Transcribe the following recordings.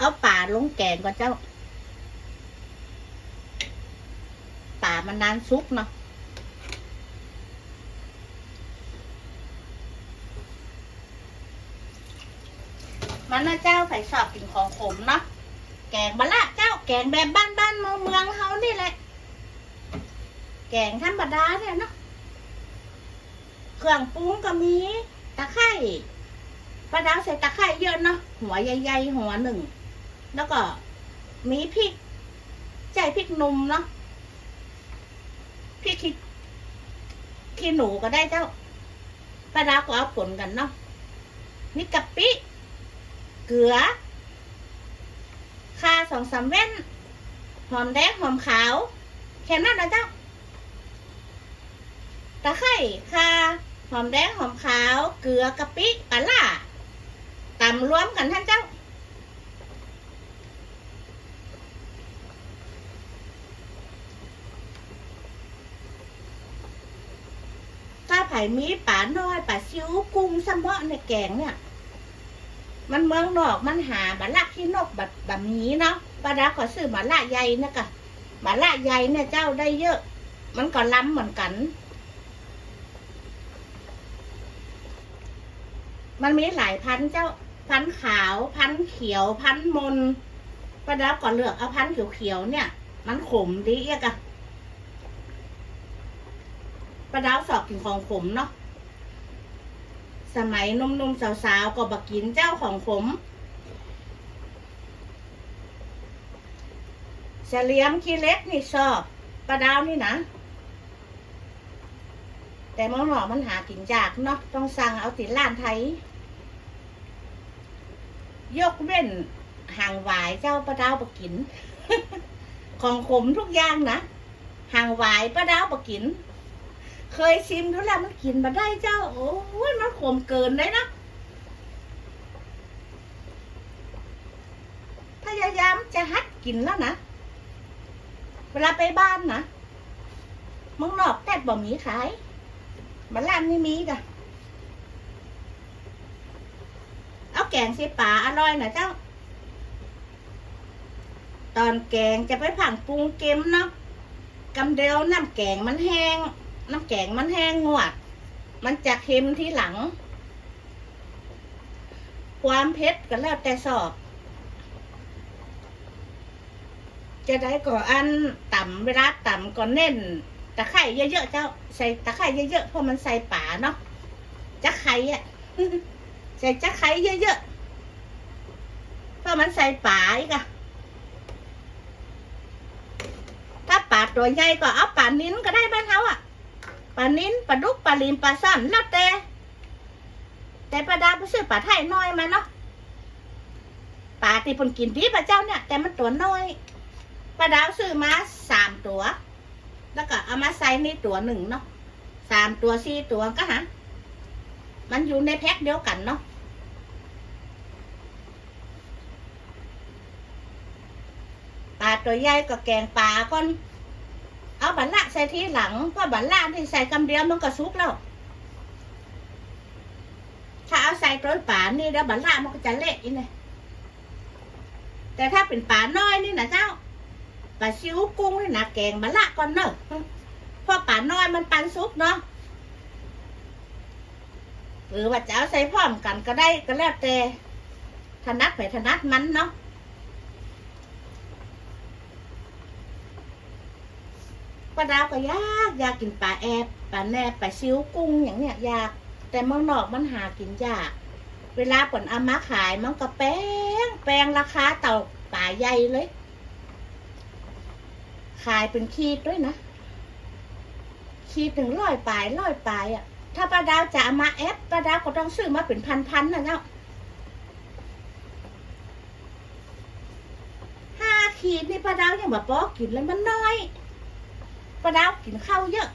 เอาป่าลงแกงก่อนเจ้าป่ามันนานซุกเนาะมันนะเจ้าใส่ชอบกินของขมเนาะแกงบะละเจ้าแกงแบบบ้านบ้านๆเมืองเมืองเฮานี่แหละ แกงธรรมดาเนี่ยเนาะเครื่องปรุงก็มีตะไคร้ปลาดาวใส่ตะไคร้เยอะเนาะหัวใหญ่ๆหัวหนึ่ง แล้วก็มีพริกใจพริกนุ่มเนาะพริกขี้ขี้หนูก็ได้เจ้าปลาดาก็เอาผลกันเนาะนี่กะปิ เกลือข่าสองสามเว้น หอมแดงหอมขาว แค่นั้นนะเจ้าตะไคร้ข่าหอมแดงหอมขาว เกลือกะปิปลาล่าตำรวมกันท่านเจ้า มีป่าน้อยป่าซิวกุ้งซัมเบาะในแกงเนี่ย มันเมืองนอกมันหาบะละขี้นกแบบแบบนี้เนาะปลาดาขอซื้อบะละใหญ่นะกะบะละใหญ่เนี่ยเจ้าได้เยอะ มันก็ล้ำเหมือนกัน มันมีหลายพันเจ้าพันขาว พันเขียว พันมนปลาดาก็เลือกเอาพันธุ์เขียวๆเนี่ย มันขมดีเอียกะ ปลาดาวสอบกินของขมเนาะ สมัยหนุ่มๆสาวๆก็บักกินเจ้าของผมเฉลียมขี้เล็กนี่ชอบปลาดาวนี่นะ แต่เมื่อหนอมันหากินยากเนาะต้องสั่งเอาติดร้านไทย ยกเว้นห่างหวายเจ้าปลาดาวบักกิน ของขมทุกอย่างนะห่างหวายปลาดาวบักกิน เคยชิมดูแล้วมันกินมาได้เจ้า โอ้ยมันขมเกินเลยนะพยายามจะฮัดกินแล้วนะ เวลาไปบ้านนะมึงนอกแต่บ่มีขายบ้านร้านนี่มีกะเอาแกงใส่ป่าอร่อยนะเจ้า ตอนแกงจะไปผังปรุงเค็มเนาะกำเดียวน้ำแกงมันแห้ง น้ำแกงมันแห้งงวด มันจะเค็มที่หลัง ความเผ็ดก็แล้วแต่สอบ จะได้ก่ออันต่ำเวลาต่ำก็เน้นตะไคร่เยอะๆเจ้า ใส่ตะไคร่เยอะๆเพราะมันใส่ป่าเนาะจะไคร่อะใส่จะไคร่เยอะๆเพราะมันใส่ป่าอีกอะถ้าป่าตัวใหญ่ก็เอาป่านิ้นก็ได้บ้านเขาอะ ลานิ้นปลาดุกปลาลิมปลาซ่อนแล้วแต่ แต่ปลาดาวไปซื้อปลาไทยน้อยมาเนาะปลาที่เพนกินดีปลาเจ้าเนี่ย แต่มันตัวน้อยปลาดาวซื้อมาสามตัว แล้วก็เอามาใส่ในตัวหนึ่งเนาะสามตัวสี่ตัวก็ฮะมันอยู่ในแพ็คเดียวกันเนาะปลาตัวใหญ่ก็แกงปลาก่อน บัลละใส่ทีหลังเพราะบัลละที่ใส่คำเดียวมันก็สุกแล้วถ้าเอาใส่ตัวป่านนี่แล้วบัลละมันก็จะเละอีกเลยแต่ถ้าเป็นป่าน้อยนี่นะเจ้าป่าซิวกุ้งนี่นะแกงบัลละก่อนเนอะเพราะป่าน้อยมันปันสุกเนาะหรือว่าจะเอาใส่พร้อมกันก็ได้ก็แล้วแต่ถนัดไปถนัดมันเนาะ ปลาดาวก็ยากอยากกินปลาแอบปลาแนบปลาซิวกุ้งอย่างเนี้ยอยาก แต่เมืองนอกมันหากินยาก เวลาผลเอามาขายมันก็แพงแพงราคาเต่าป่าใหญ่เลย ขายเป็นขีดด้วยนะขีดถึงร้อยปลายร้อยปลายอะ ถ้าปลาดาวจะเอามาแอปปลาดาวก็ต้องซื้อมาเป็นพันๆนะเนาะห้าขีดนี่ปลาดาวยังแบบปอกินแล้วมันน้อย ปลาดาวกินข้าวเยอะ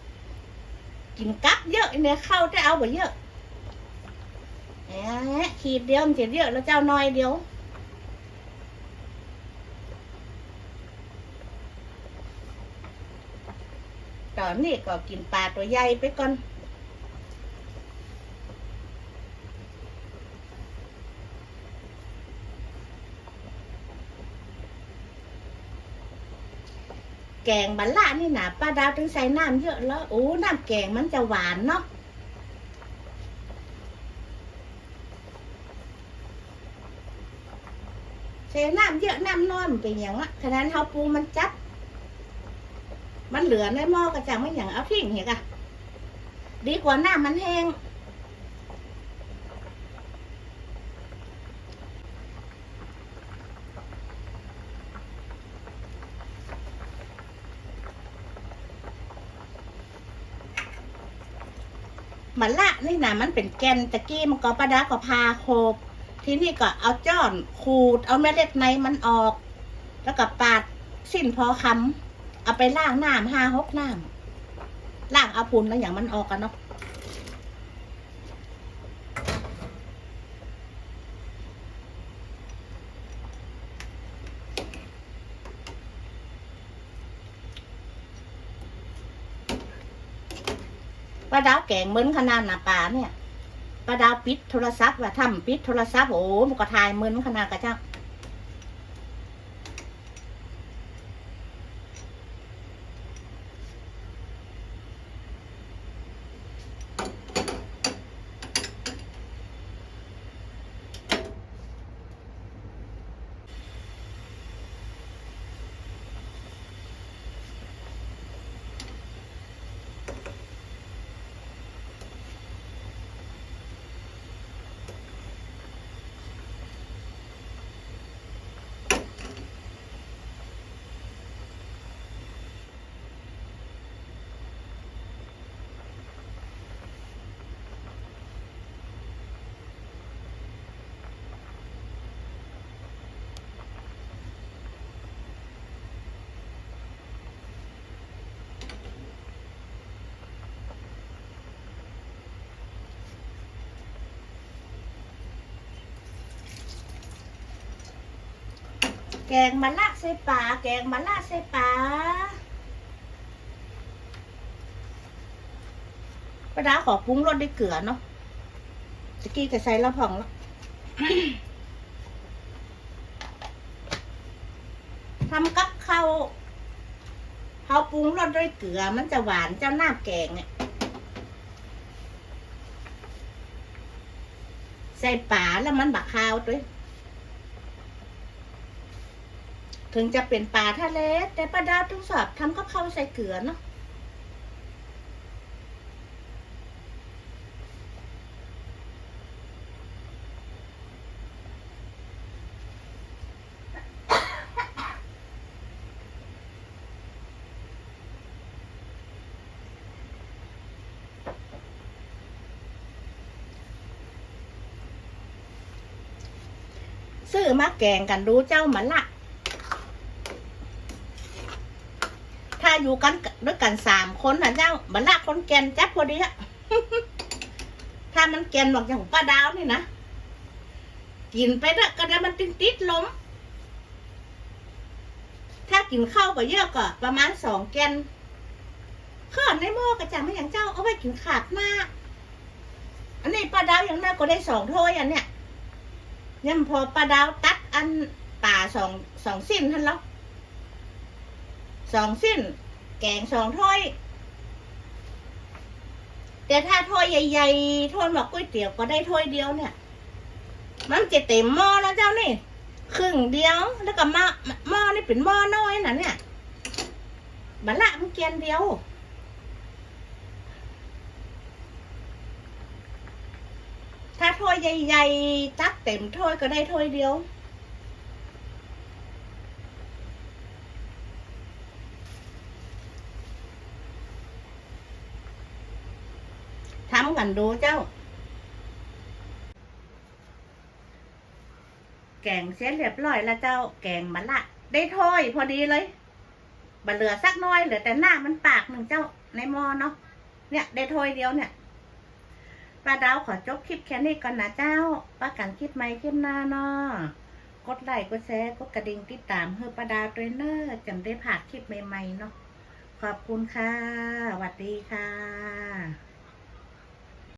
กินกั๊บเยอะเนี่ยข้าวจะเอาไปเยอะแหมขีดเดียวมันจะเยอะแล้วเจ้าน้อยเดียวตอนนี้ก็กินปลาตัวใหญ่ไปก่อน แกงบัลละนี่นะป้าดาวถึงใส่น้ำเยอะแล้วโอ้น้ำแกงมันจะหวานเนาะใส่น้ำเยอะน้ำน้อยมันเป็นอย่างละขนาดเท้าปรุงมันจับ มันเหลือในหม้อก็จะไม่อย่างเอาทิ้งเหรอกะดีกว่าน้ำมันแห้ง มันละนี่นะมันเป็นแกนตะกี้มันก็ประดาก็พาโคบทีนี้ก็เอาจ้อนขูด เอาเมล็ดในมันออก แล้วก็ปาดสิ้นพอคำเอาไปล่างน้ำห้าหกน้ำล่างเอาพุนแล้วอย่างมันออกกันเนาะ ป้าดาวแกงเหมือนขนาดหนาป่าเนี่ยป้าดาวปิดโทรศัพท์ว่าทำปิดโทรศัพท์โอ้มันก็ทายเหมือนขนาดกระจ้า กงมะละใส่ปลาแกงมะละใส่ปลาป้าดาขอปรุงรสด้วยเกลือเนาะตะกี้จะใส่ละผ่องแล้วทำกับข้าวเขาปรุงรสด้วยเกลือมันจะหวานเจ้าหน้าแกงเนี่ยใส่ป่าแล้วมันบักข้าวด้วย ถึงจะเป็นปลาทะเล แต่ป้าดาวต้องสอบทำกับข้าวใส่เกลือเนาะซื้อมาแกงกันดูเจ้ามันละ ถ้า อยู่กันด้วยกันสามคนนะเจ้าบัลละคนแกนจับพอดีอะถ้ามันแกนบอกอย่างป้าดาวนี่นะกินไปแล้วก็ได้มันติดติดๆลมถ้ากินข้าวก็เยอะก็ประมาณสองแกนข้าวในหม้อกระจังไม่อย่างเจ้าเอาไว้กินขาดหน้าอันนี้ป้าดาวอย่างน้าก็ได้สองถ้วยอันเนี้ยยังพอป้าดาวตัดอันป่าสองสองสิ้นท่านแล้วสองสิ้น แกงสองถ้วย แต่ถ้าถ้วยใหญ่ๆถ้วยแบบก๋วยเตี๋ยวก็ได้ถ้วยเดียวเนี่ย มันจะเต็มหม้อแล้วเจ้านี่ครึ่งเดียวแล้วก็หม้อหม้อนี่เป็นหม้อน้อยนะเนี่ยบัลละมันเกียนเดียวถ้าถ้วยใหญ่ๆตักเต็มถ้วยก็ได้ถ้วยเดียว ทำกันดูเจ้า แกงเสร็จเรียบร้อยแล้วเจ้า แกงมันละได้ถ้อยพอดีเลยบัเหลือสักน้อยเหลือแต่หน้ามันปากหนึ่งเจ้าในหม้อเนาะเนี่ยได้ถ้อยเดียวเนี่ยป้าดาวขอจบคลิปแค่นี้ก่อนนะเจ้าป้ากันคลิปใหม่คลิปหน้าเนาะกดไลค์กดแชร์กดกระดิ่งติดตามเพื่อป้าดาวด้วยเนอร์จำได้ผ่านคลิปใหม่ๆเนาะขอบคุณค่ะสวัสดีค่ะ